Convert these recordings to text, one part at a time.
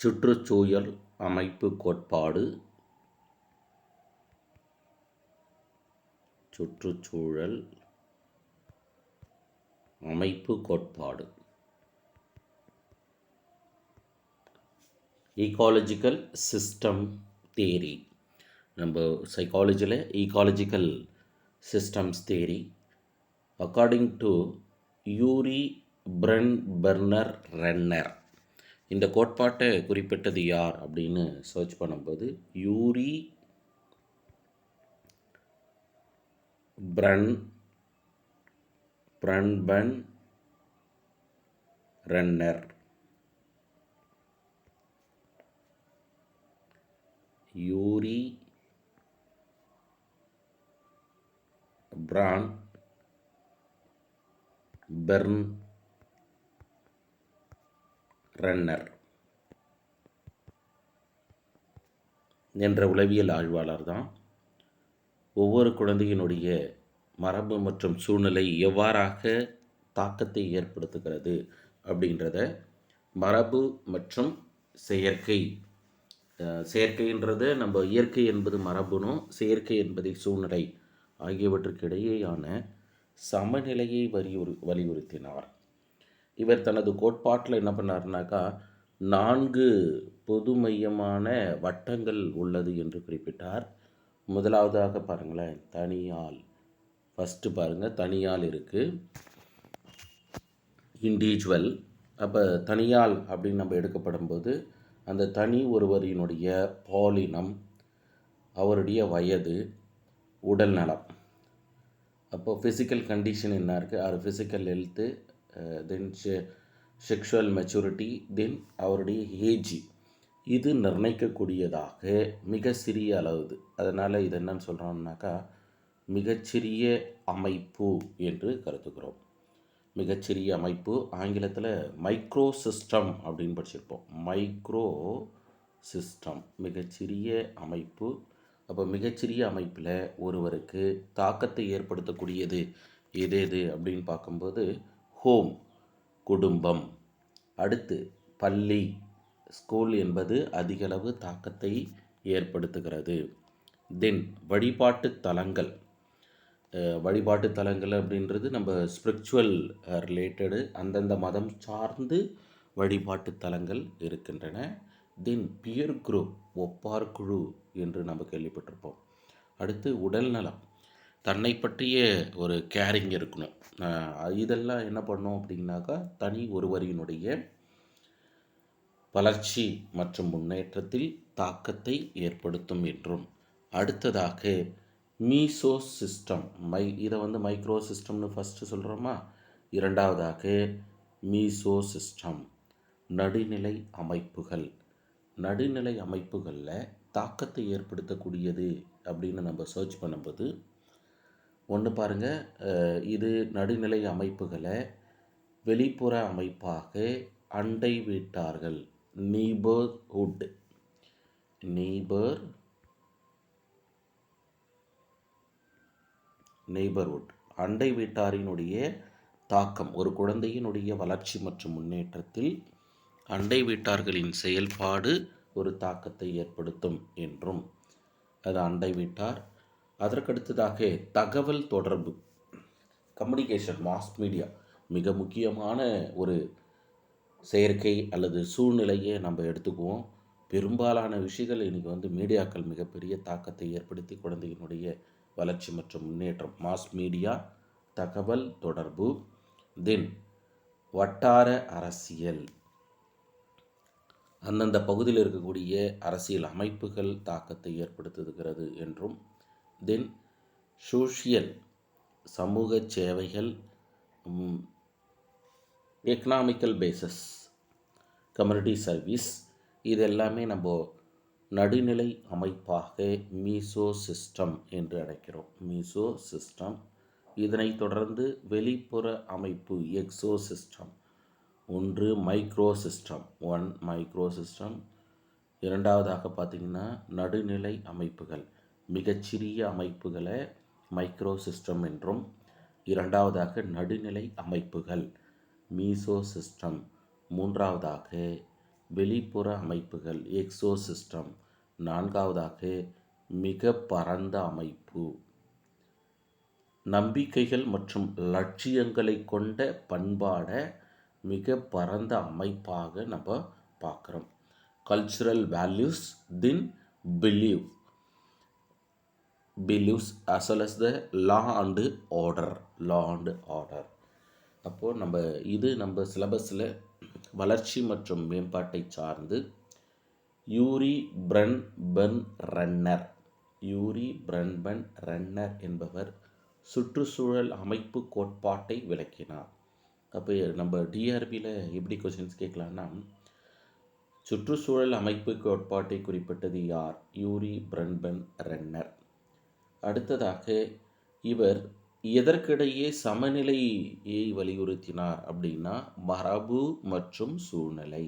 சுற்றுச்சூழல் அமைப்பு கோட்பாடு. சுற்றுச்சூழல் அமைப்பு கோட்பாடு. ஈகாலஜிக்கல் சிஸ்டம் தேரி நம்ம சைக்காலஜியில் ecological systems theory according to Urie Bronfenbrenner கோட்பாட்டை குறிப்பிட்டது யார் அப்படின்னு சர்ச் பண்ணும்போது யூரி பிரன் பிரன்பன் ரன்னர். யூரி பிரான் பெர்ன் ரன்னர் என்ற உளவியல் ஆய்வாளர் தான். ஒவ்வொரு குழந்தையினுடைய மரபு மற்றும் சூழ்நிலை எவ்வாறாக தாக்கத்தை ஏற்படுத்துகிறது அப்படின்றத மரபு மற்றும் செயற்கை செயற்கைன்றது நம்ம இயற்கை என்பது மரபுனும் செயற்கை என்பதை சூழ்நிலை ஆகியவற்றுக்கு இடையேயான சமநிலையை வலியுறு வலியுறுத்தினார். இவர் தனது கோட்பாட்டில் என்ன பண்ணாருனாக்கா நான்கு பொது மையமான வட்டங்கள் உள்ளது என்று குறிப்பிட்டார். முதலாவதாக பாருங்களேன் தனியால். ஃபஸ்ட்டு பாருங்கள் தனியால் இருக்குது இண்டிவிஜுவல் அப்போ தனியால் அப்படின்னு நம்ம எடுக்கப்படும் போது அந்த தனி ஒருவரினுடைய பாலினம் அவருடைய வயது உடல் நலம். அப்போ ஃபிசிக்கல் கண்டிஷன் என்ன இருக்குது அவர் physical health then sexual maturity then அவருடைய ஏஜ் இது நிர்ணயிக்கக்கூடியதாக மிக சிறிய அளவு அதனால் இது என்னன்னு சொல்கிறோம்னாக்கா மிகச்சிறிய அமைப்பு என்று கருதுகிறோம். மிகச்சிறிய அமைப்பு ஆங்கிலத்தில் மைக்ரோ சிஸ்டம் அப்படின்னு படிச்சிருப்போம். மைக்ரோ சிஸ்டம் மிகச்சிறிய அமைப்பு. அப்போ மிகச்சிறிய அமைப்பில் ஒருவருக்கு தாக்கத்தை ஏற்படுத்தக்கூடியது எது எது அப்படின்னு பார்க்கும்போது ஹோம் குடும்பம். அடுத்து பள்ளி. ஸ்கூல் என்பது அதிகளவு தாக்கத்தை ஏற்படுத்துகிறது. தென் வழிபாட்டு தலங்கள். வழிபாட்டு தலங்கள் அப்படின்றது நம்ம ஸ்பிரிச்சுவல் ரிலேட்டடு அந்தந்த மதம் சார்ந்து வழிபாட்டு தலங்கள் இருக்கின்றன. தென் பியர் குரூப் ஒப்பார் குழு என்று நம்ம கேள்விப்பட்டிருப்போம். அடுத்து உடல் நலம் தன்னை பற்றிய ஒரு கேரிங் இருக்கணும். இதெல்லாம் என்ன பண்ணும் அப்படின்னாக்கா தனி ஒருவரினுடைய வளர்ச்சி மற்றும் முன்னேற்றத்தில் தாக்கத்தை ஏற்படுத்தும் என்றும். அடுத்ததாக மீசோ சிஸ்டம் மை இதை வந்து மைக்ரோ சிஸ்டம்னு ஃபஸ்ட்டு சொல்கிறோமா இரண்டாவதாக மீசோ சிஸ்டம் நடுநிலை அமைப்புகள். நடுநிலை அமைப்புகளில் தாக்கத்தை ஏற்படுத்தக்கூடியது அப்படின்னு நம்ம சர்ச் பண்ணும்போது ஒன்று பாருங்கள் இது நடுநிலை அமைப்புகளை வெளிப்புற அமைப்பாக அண்டை வீட்டார்கள் நீபர்ஹுட் நீபர் நெய்பர்ஹுட் அண்டை வீட்டாரினுடைய தாக்கம். ஒரு குழந்தையினுடைய வளர்ச்சி மற்றும் முன்னேற்றத்தில் அண்டை வீட்டார்களின் செயல்பாடு ஒரு தாக்கத்தை ஏற்படுத்தும் என்றும். அது அண்டை வீட்டார் அதற்கடுத்ததாக தகவல் தொடர்பு கம்யூனிகேஷன் மாஸ் மீடியா மிக முக்கியமான ஒரு செயற்கை அல்லது சூழ்நிலையை நம்ம எடுத்துக்குவோம். பெரும்பாலான விஷயங்கள் இன்றைக்கி வந்து மீடியாக்கள் மிகப்பெரிய தாக்கத்தை ஏற்படுத்தி குழந்தையினுடைய வளர்ச்சி மற்றும் முன்னேற்றம். மாஸ் மீடியா தகவல் தொடர்பு தென் வட்டார அரசியல். அந்தந்த பகுதியில் இருக்கக்கூடிய அரசியல் அமைப்புகள் தாக்கத்தை ஏற்படுத்துகிறது என்றும் தென் சோஷியல் சமூக சேவைகள் எக்கனாமிக்கல் பேசஸ் கம்யூனிட்டி சர்வீஸ் இது எல்லாமே நம்ம நடுநிலை அமைப்பாக மீசோ சிஸ்டம் என்று அழைக்கிறோம். Meso system. இதனைத் தொடர்ந்து வெளிப்புற அமைப்பு எக்ஸோ சிஸ்டம். ஒன்று micro system. One micro system. இரண்டாவதாக பார்த்திங்கன்னா நடுநிலை அமைப்புகள். மிகச்சிறிய அமைப்புகளை மைக்ரோ சிஸ்டம் என்றும் இரண்டாவதாக நடுநிலை அமைப்புகள் மீசோ சிஸ்டம் மூன்றாவதாக வெளிப்புற அமைப்புகள் எக்ஸோ சிஸ்டம் நான்காவதாக மிக பரந்த அமைப்பு. நம்பிக்கைகள் மற்றும் லட்சியங்களை கொண்ட பண்பாடை மிக பரந்த அமைப்பாக நம்ம பார்க்குறோம். Cultural values then believe beliefs as well as the law and order law and order அப்போது நம்ம இது நம்ம சிலபஸில் வளர்ச்சி மற்றும் மேம்பாட்டை சார்ந்து Urie பிரன் pen runner Uri பிரன்பன் runner என்பவர் சுற்றுச்சூழல் அமைப்பு கோட்பாட்டை விளக்கினார். அப்போ நம்ம டிஆர்பியில் எப்படி கொஷின்ஸ் கேட்கலான்னா சுற்றுச்சூழல் அமைப்பு கோட்பாட்டை குறிப்பிட்டது யார்? யூரி பிரன்பன் ரன்னர் அடுத்ததாக இவர் எதற்கிடையே சமநிலையை வலியுறுத்தினார் அப்படின்னா மரபு மற்றும் சூழ்நிலை.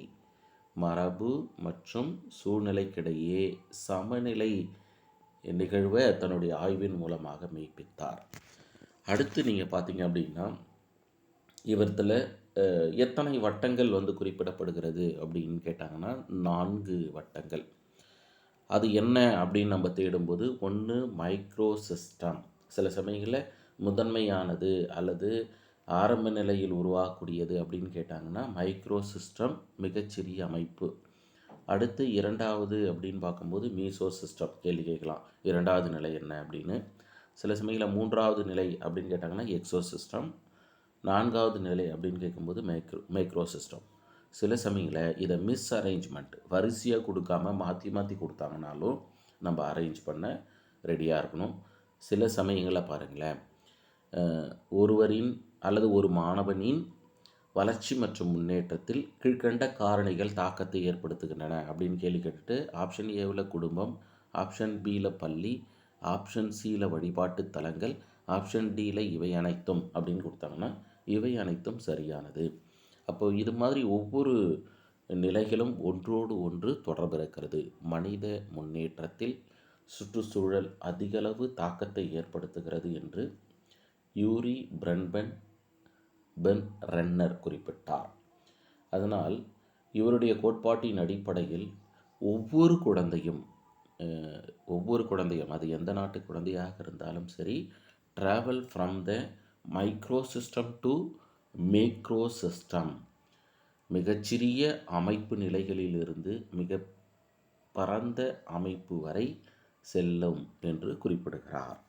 மரபு மற்றும் சூழ்நிலைக்கிடையே சமநிலை நிகழ்வை தன்னுடைய ஆய்வின் மூலமாக மெய்ப்பித்தார். அடுத்து நீங்கள் பார்த்தீங்க அப்படின்னா இவரத்தில் எத்தனை வட்டங்கள் வந்து குறிப்பிடப்படுகிறது அப்படின்னு கேட்டாங்கன்னா நான்கு வட்டங்கள். அது என்ன அப்படின்னு நம்ம தேடும்போது ஒன்று மைக்ரோ சிஸ்டம் சில சமயங்களில் முதன்மையானது அல்லது ஆரம்ப நிலையில் உருவாகக்கூடியது அப்படின்னு கேட்டாங்கன்னா மைக்ரோ சிஸ்டம் மிகச்சிறிய அமைப்பு. அடுத்து இரண்டாவது அப்படின்னு பார்க்கும்போது மீசோ சிஸ்டம் கேள்வி கேட்கலாம். இரண்டாவது நிலை என்ன அப்படின்னு. சில சமயங்களில் மூன்றாவது நிலை அப்படின்னு கேட்டாங்கன்னா எக்ஸோ சிஸ்டம் நான்காவது நிலை அப்படின்னு கேட்கும்போது மைக்ரோ மைக்ரோ சிஸ்டம் சில சமயங்களில் இதை மிஸ் அரேஞ்ச்மெண்ட் வரிசையாக கொடுக்காம மாற்றி மாற்றி கொடுத்தாங்கனாலும் நம்ம அரேஞ்ச் பண்ண ரெடியாக இருக்கணும். சில சமயங்களில் பாருங்களேன். ஒருவரின் அல்லது ஒரு மாணவனின் வளர்ச்சி மற்றும் முன்னேற்றத்தில் கீழ்கண்ட காரணிகள் தாக்கத்தை ஏற்படுத்துகின்றன அப்படின்னு கேள்வி கேட்டுட்டு ஆப்ஷன் ஏவில் குடும்பம் ஆப்ஷன் பியில் பள்ளி ஆப்ஷன் சியில் வழிபாட்டு தலங்கள் ஆப்ஷன் டியில் இவை அனைத்தும் அப்படின்னு கொடுத்தாங்கன்னா இவை அனைத்தும் சரியானது. அப்போ இது மாதிரி ஒவ்வொரு நிலைகளும் ஒன்றோடு ஒன்று தொடர்பு இருக்கிறது மனித முன்னேற்றத்தில் சுற்றுச்சூழல் அதிகளவு தாக்கத்தை ஏற்படுத்துகிறது என்று யூரி பிரன்பன் பென் ரென்னர் குறிப்பிட்டார். அதனால் இவருடைய கோட்பாட்டின் அடிப்படையில் ஒவ்வொரு குழந்தையும் ஒவ்வொரு குழந்தையும் அது எந்த நாட்டு குழந்தையாக இருந்தாலும் சரி travel from the micro system to macro system மிகச்சிறிய அமைப்பு நிலைகளிலிருந்து மிக பரந்த அமைப்பு வரை செல்லும் என்று குறிப்பிடுகிறார்.